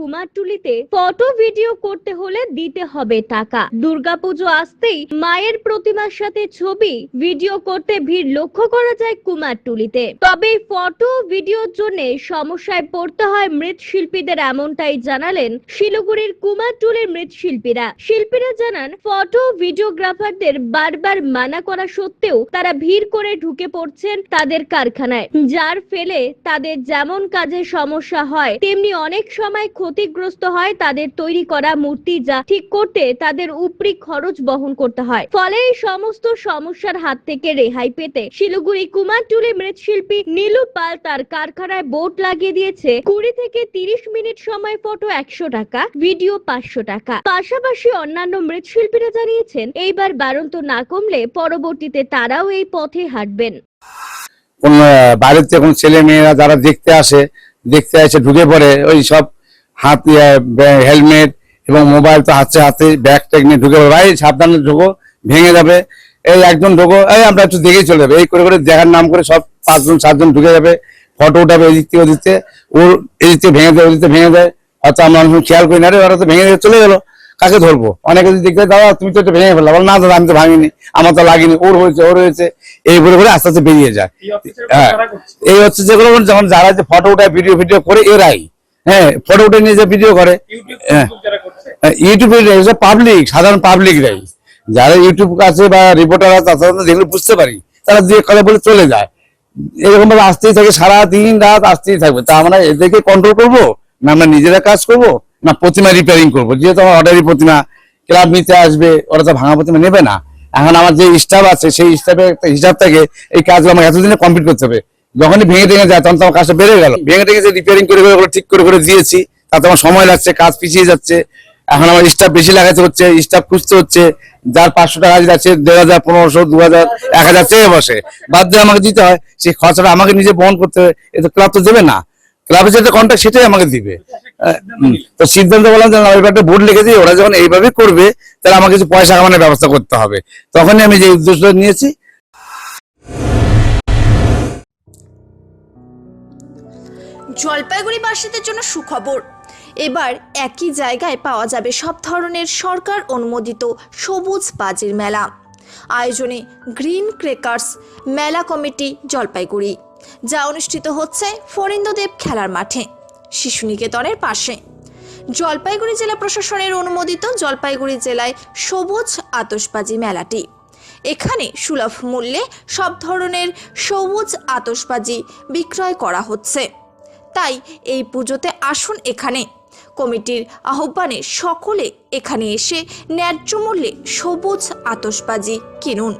কুমারটুলিতে photo video করতে হলে দিতে হবে টাকা। দুর্গাপুজো আসতেই মায়ের প্রতিমার সাথে ছবি ভিডিও করতে ভিড় লক্ষ্য করা যায় কুমারটুলিতে। তবে ফটো ভিডিওর জন্য সমস্যায় পড়তে হয় মৃৎশিল্পীদের এমনটাই জানালেন শিলিগুড়ির কুমারটুলির মৃৎশিল্পীরা। শিল্পীরা জানান, ফটো ভিডিওগ্রাফারদের বারবার মানা করা সত্ত্বেও তারা ভিড় করে ঢুকে পড়ছেন তাদের কারখানায়। যার ফেলে তাদের যেমন কাজে সমস্যা হয়, তেমনি অনেক সময় ক্ষতিগ্রস্ত হয়, তাদের তৈরি করা মূর্তি যা ঠিক করতে তাদের উপরি খরচ বহন করতে হয়। ফলে এই সমস্ত সমস্যার হাত থেকে রেহাই পেতে শিলিগুড়ি কুমারটুলি মৃৎশিল্পী নীলু পাল তার কারখানায় বোর্ড লাগিয়ে দিয়েছে, কুড়ি থেকে তিরিশ মিনিট সময় ফটো একশো টাকা, ভিডিও পাঁচশো টাকা। পাশাপাশি অন্যান্য মৃৎশিল্পীরা জানিয়েছেন, এইবার বারন্ত না কমলে পরবর্তীতে তারাও এই পথে হাঁটবেন। কোন বাইরের থেকে ছেলে মেয়েরা যারা দেখতে আসে, দেখতে এসে ঢুকে পড়ে, ওই সব হাত হেলমেট এবং মোবাইল তো হাতে হাতে ব্যাগ ট্যাগ নিয়ে ঢুকে ভাই সাবধানে ঢুকো ভেঙে যাবে। এই একজন ঢুকো এই আমরা একটু দেখেই চলে যাবে। এই করে করে দেখার নাম করে সব পাঁচজন সাতজন ঢুকে যাবে। ফটো উঠাবে এদিক থেকে ওদিক থেকে। ওর এদিক থেকে ভেঙে দেয় ওদিক থেকে ভেঙে দেয়। হয়তো আমরা অনেক খেয়াল করি না রে ওরা তো ভেঙে দিয়ে চলে গেলো। কাকে ধরবো? অনেকে যদি দেখতে দাদা তুমি তো এটা ভেঙে ফেললা। বলো না দাদা আমি তো ভাঙিনি। আমার তো লাগেনি। ওর হয়েছে ওর হয়েছে। এই বলে করে আস্তে আস্তে বেরিয়ে যায়। হ্যাঁ। এই হচ্ছে যেগুলো যখন যারা যে ফটো উঠায় ভিডিও ভিডিও করে এরাই। হ্যাঁ ফটো উঠে নিয়ে যে ভিডিও করে। হ্যাঁ। ইউটিউবে পাবলিক সাধারণ পাবলিকরাই যারা ইউটিউব আছে বা রিপোর্টার আছে তারা যেগুলো বুঝতে পারি। তারা দিয়ে করে বলে চলে যায়। এরকম ভাবে আসতেই থাকে সারা দিন রাত আসতেই থাকবে। তা আমরা এদেরকে কন্ট্রোল করব? না আমরা নিজেরা কাজ করব? না প্রতিমা রিপেয়ারিং করব? যেহেতু আমার অর্ডারি প্রতিমা ক্লাব নিতে আসবে ওরা তো ভাঙা প্রতিমা নেবে না। এখন আমার যে স্টাফ আছে সেই স্টাফের একটা হিসাব থেকে এই কাজগুলো আমাকে এতদিনে কমপ্লিট করতে হবে। যখনই ভেঙে ভেঙে যায়, তখন তো আমার কাজটা বেড়ে গেল। ভেঙে ভেঙে যে রিপেয়ারিং করে করে ঠিক করে করে দিয়েছি, তাতে আমার সময় লাগছে, কাজ পিছিয়ে যাচ্ছে। এখন আমার স্টাফ বেশি লাগাতে হচ্ছে স্টাফ খুঁজতে হচ্ছে। যার পাঁচশো টাকা আছে দেড় হাজার পনেরোশো দু হাজার এক হাজার চেয়ে বসে। বাদ দিয়ে আমাকে দিতে হয়, সেই খরচাটা আমাকে নিজে বহন করতে হবে, এ তো ক্লাব তো দেবে না। ক্লাবের যেটা কন্ট্যাক্ট সেটাই আমাকে দিবে। তো সিদ্ধান্ত বললাম যে একটা বোর্ড লিখে দিই, ওরা যখন এইভাবে করবে, তাহলে আমাকে কিছু পয়সা কামানোর ব্যবস্থা করতে হবে। তখনই আমি যে উদ্দেশ্যটা নিয়েছি জলপাইগুড়িবাসীদের জন্য সুখবর। এবার একই জায়গায় পাওয়া যাবে সব ধরনের সরকার অনুমোদিত সবুজ বাজির মেলা। আয়োজনে গ্রিন ক্রেকার্স মেলা কমিটি জলপাইগুড়ি, যা অনুষ্ঠিত হচ্ছে ফরিন্দদেব খেলার মাঠে, শিশু নিকেতনের পাশে। জলপাইগুড়ি জেলা প্রশাসনের অনুমোদিত জলপাইগুড়ি জেলায় সবুজ আতসবাজি মেলাটি। এখানে সুলভ মূল্যে সব ধরনের সবুজ আতসবাজি বিক্রয় করা হচ্ছে। তাই এই পুজোতে আসুন এখানে। কমিটির আহ্বানে সকলে এখানে এসে ন্যায্য মূল্যে সবুজ আতসবাজি কিনুন।